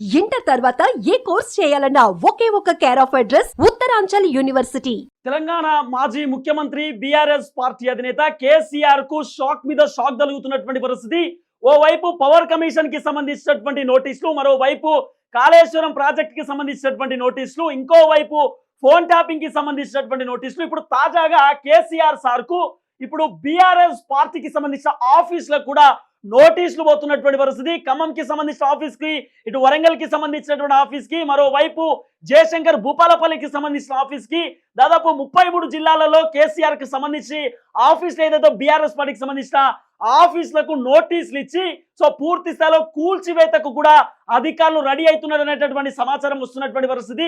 Inter తర్వాత ఏ course చేయాలన్నా ఒకే ఒక care of address Uttaranchal university. Telangana మాజీ ముఖ్యమంత్రి బీఆర్ఎస్ పార్టీ అధినేత కేసీఆర్కు షాక్ మీద షాక్ కలుగుతున్నటువంటి పరిస్థితి. ఓవైపు పవర్ కమిషన్కి సంబంధించినటువంటి నోటీసులు మరోవైపు కాళేశ్వరం ప్రాజెక్ట్కి సంబంధించినటువంటి నోటీసులు ఇంకోవైపు ఫోన్ ట్యాపింగ్కి సంబంధించినటువంటి నోటీసులు. ఇప్పుడు తాజాగా కేసీఆర్ సార్కు ఇప్పుడు బీఆర్ఎస్ పార్టీకి సంబంధించిన ఆఫీసులకు కూడా నోటీసులు పోతున్నటువంటి పరిస్థితి. ఖమ్మంకి సంబంధించిన ఆఫీస్కి ఇటు వరంగల్కి సంబంధించినటువంటి ఆఫీస్కి మరోవైపు జయశంకర్ భూపాలపల్లికి సంబంధించిన ఆఫీస్కి దాదాపు ముప్పై మూడు జిల్లాలలో కేసీఆర్కి సంబంధించి ఆఫీస్ ఏదైతే బీఆర్ఎస్ పార్టీకి సంబంధించిన ఆఫీసులకు నోటీసులు ఇచ్చి సో పూర్తి స్థాయిలో కూల్చివేతకు కూడా అధికారులు రెడీ అవుతున్నారు అనేటటువంటి సమాచారం వస్తున్నటువంటి పరిస్థితి.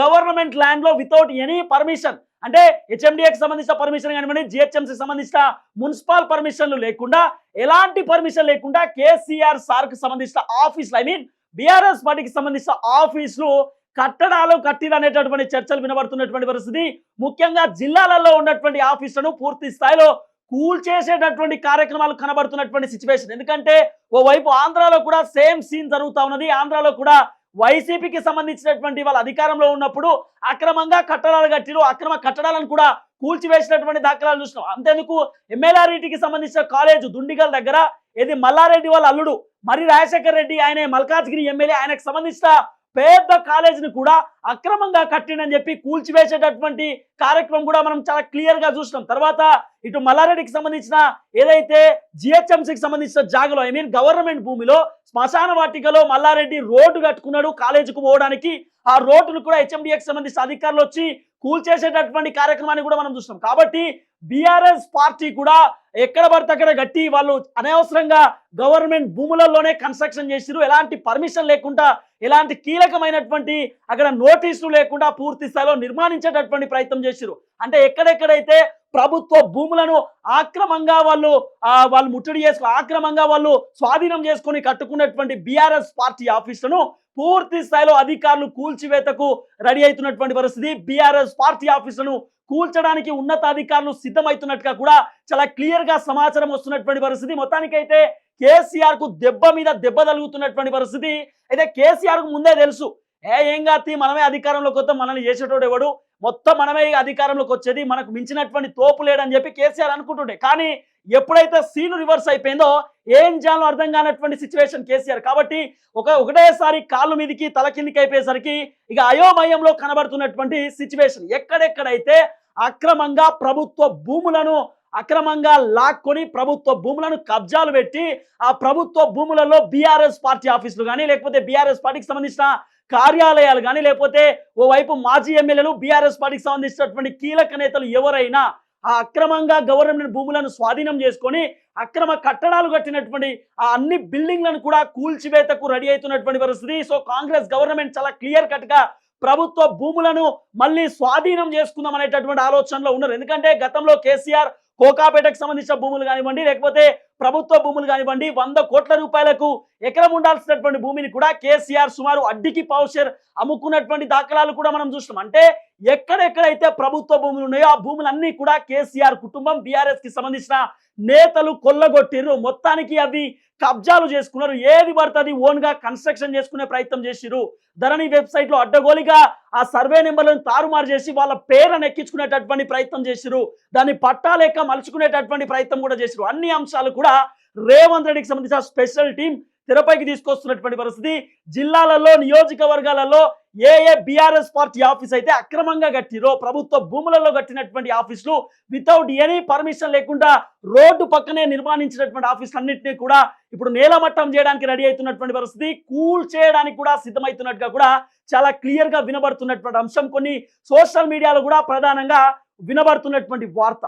గవర్నమెంట్ ల్యాండ్లో వితౌట్ ఎనీ పర్మిషన్ అంటే హెచ్ఎండిఏకి సంబంధించిన పర్మిషన్ కానివ్వండి జిహెచ్ఎంసీ సంబంధించిన మున్సిపల్ పర్మిషన్లు లేకుండా ఎలాంటి పర్మిషన్ లేకుండా కేసీఆర్ సార్కి సంబంధించిన ఆఫీసులు ఐ మీన్ బీఆర్ఎస్ పార్టీకి సంబంధించిన ఆఫీసులు కట్టడాలు కట్టిన అనేటటువంటి చర్చలు వినబడుతున్నటువంటి పరిస్థితి. ముఖ్యంగా జిల్లాలలో ఉన్నటువంటి ఆఫీసులను పూర్తి స్థాయిలో కూల్ చేసేటటువంటి కార్యక్రమాలు కనబడుతున్నటువంటి సిచ్యువేషన్ ఎందుకంటే ఓవైపు ఆంధ్రాలో కూడా సేమ్ సీన్ జరుగుతా ఉన్నది. ఆంధ్రాలో కూడా వైసీపీకి సంబంధించినటువంటి వాళ్ళ అధికారంలో ఉన్నప్పుడు అక్రమంగా కట్టడాలు కట్టిరు అక్రమ కట్టడాలను కూడా కూల్చివేసినటువంటి దాఖలాలు చూసినాం. అంతేందుకు ఎమ్మెల్యారెడ్డికి సంబంధించిన కాలేజ్ దుండిగల్ దగ్గర ఇది మల్లారెడ్డి వాళ్ళ అల్లుడు మరి రాజశేఖర్ రెడ్డి ఆయన మల్కాజ్గిరి ఎమ్మెల్యే ఆయనకు సంబంధించిన పేద కాలేజీని కూడా అక్రమంగా కట్టిండని చెప్పి కూల్చివేసేటటువంటి కార్యక్రమం కూడా మనం చాలా క్లియర్గా చూసినాం. తర్వాత ఇటు మల్లారెడ్డికి సంబంధించిన ఏదైతే జిహెచ్ఎంసీకి సంబంధించిన జాగలో ఐ మీన్ గవర్నమెంట్ భూమిలో శ్మశాన వాటికలో మల్లారెడ్డి రోడ్డు కట్టుకున్నాడు కాలేజీకి పోవడానికి. ఆ రోడ్డును కూడా హెచ్ఎండిఎకి సంబంధించిన అధికారులు వచ్చి కూల్చేసేటటువంటి కార్యక్రమాన్ని కూడా మనం చూస్తాం కాబట్టి బీఆర్ఎస్ పార్టీ కూడా ఎక్కడ పడితే అక్కడ గట్టి వాళ్ళు అనవసరంగా గవర్నమెంట్ భూములలోనే కన్స్ట్రక్షన్ చేసిరు ఎలాంటి పర్మిషన్ లేకుండా ఎలాంటి కీలకమైనటువంటి అక్కడ నోటీసులు లేకుండా పూర్తి స్థాయిలో నిర్మాణించేటటువంటి ప్రయత్నం చేసిరు అంటే ఎక్కడెక్కడైతే ప్రభుత్వ భూములను ఆక్రమంగా వాళ్ళు వాళ్ళు ముట్టడి చేసుకుని ఆక్రమంగా వాళ్ళు స్వాధీనం చేసుకొని కట్టుకున్నటువంటి బీఆర్ఎస్ పార్టీ ఆఫీసులను పూర్తి స్థాయిలో అధికారులు కూల్చివేతకు రెడీ అవుతున్నటువంటి పరిస్థితి. బీఆర్ఎస్ పార్టీ ఆఫీసులను కూల్చడానికి ఉన్నతాధికారులు సిద్ధమవుతున్నట్టుగా కూడా చాలా క్లియర్గా సమాచారం వస్తున్నటువంటి పరిస్థితి. మొత్తానికైతే కేసీఆర్కు దెబ్బ మీద దెబ్బ తలుగుతున్నటువంటి పరిస్థితి. అయితే కేసీఆర్కు ముందే తెలుసు. ఏ ఏం కాతి మనమే అధికారంలోకి వస్తాం మనల్ని చేసేటోడు ఎవడు. మొత్తం మనమే అధికారంలోకి వచ్చేది. మనకు మించినటువంటి తోపు లేడని చెప్పి కేసీఆర్ అనుకుంటుండే. కానీ ఎప్పుడైతే సీన్ రివర్స్ అయిపోయిందో ఏం చేయాలో అర్థం కానటువంటి సిచ్యువేషన్ కేసీఆర్. కాబట్టి ఒక ఒకటేసారి కాళ్ళు మీదికి తల కిందికి అయిపోయేసరికి ఇక అయోమయంలో కనబడుతున్నటువంటి సిచ్యువేషన్ ఎక్కడెక్కడైతే అక్రమంగా ప్రభుత్వ భూములను అక్రమంగా లాక్కొని ప్రభుత్వ భూములను కబ్జాలు పెట్టి ఆ ప్రభుత్వ భూములలో బీఆర్ఎస్ పార్టీ ఆఫీసులు కానీ లేకపోతే బీఆర్ఎస్ పార్టీకి సంబంధించిన కార్యాలయాలు కానీ లేకపోతే ఓవైపు మాజీ ఎమ్మెల్యేలు బీఆర్ఎస్ పార్టీకి సంబంధించినటువంటి కీలక నేతలు ఎవరైనా ఆ అక్రమంగా గవర్నమెంట్ భూములను స్వాధీనం చేసుకొని అక్రమ కట్టడాలు కట్టినటువంటి ఆ అన్ని బిల్డింగ్లను కూడా కూల్చివేతకు రెడీ అవుతున్నటువంటి పరిస్థితి. సో కాంగ్రెస్ గవర్నమెంట్ చాలా క్లియర్ కట్గా ప్రభుత్వ భూములను మళ్ళీ స్వాధీనం చేసుకుందాం అనేటటువంటి ఆలోచనలో ఉన్నారు. ఎందుకంటే గతంలో కేసీఆర్ కోకాపేటకు సంబంధించిన భూములు కానివ్వండి లేకపోతే ప్రభుత్వ భూములు కానివ్వండి వంద కోట్ల రూపాయలకు ఎకరం ఉండాల్సినటువంటి భూమిని కూడా కేసీఆర్ సుమారు అడ్డికి పౌషర్ అమ్ముకున్నటువంటి దాఖలాలు కూడా మనం చూస్తున్నాం. అంటే ఎక్కడెక్కడైతే ప్రభుత్వ భూములు ఉన్నాయో ఆ భూములన్నీ కూడా కేసీఆర్ కుటుంబం బీఆర్ఎస్కి సంబంధించిన నేతలు కొల్లగొట్టిర్రు. మొత్తానికి అవి కబ్జాలు చేసుకున్నారు. ఏది పడుతుంది ఓన్గా కన్స్ట్రక్షన్ చేసుకునే ప్రయత్నం చేసిర్రు. ధరణి వెబ్సైట్లో అడ్డగోలిగా ఆ సర్వే నెంబర్లను తారుమారు చేసి వాళ్ళ పేరును ఎక్కించుకునేటటువంటి ప్రయత్నం చేసిరు దాన్ని పట్టాలేక మలుచుకునేటటువంటి ప్రయత్నం కూడా చేసిరు అన్ని అంశాలు కూడా రేవంత్ రెడ్డికి సంబంధించిన స్పెషల్ టీం తెరపైకి తీసుకొస్తున్నటువంటి పరిస్థితి. జిల్లాలలో నియోజకవర్గాలలో ఏ ఏ బీఆర్ఎస్ పార్టీ ఆఫీస్ అయితే అక్రమంగా కట్టిరో ప్రభుత్వ భూములలో కట్టినటువంటి ఆఫీసులు వితౌట్ ఎనీ పర్మిషన్ లేకుండా రోడ్డు పక్కనే నిర్మాణించినటువంటి ఆఫీసులు అన్నింటినీ కూడా ఇప్పుడు నేలమట్టం చేయడానికి రెడీ అవుతున్నటువంటి పరిస్థితి. కూల్ చేయడానికి కూడా సిద్ధమవుతున్నట్టుగా కూడా చాలా క్లియర్గా వినబడుతున్నటువంటి అంశం. కొన్ని సోషల్ మీడియాలో కూడా ప్రధానంగా వినబడుతున్నటువంటి వార్త.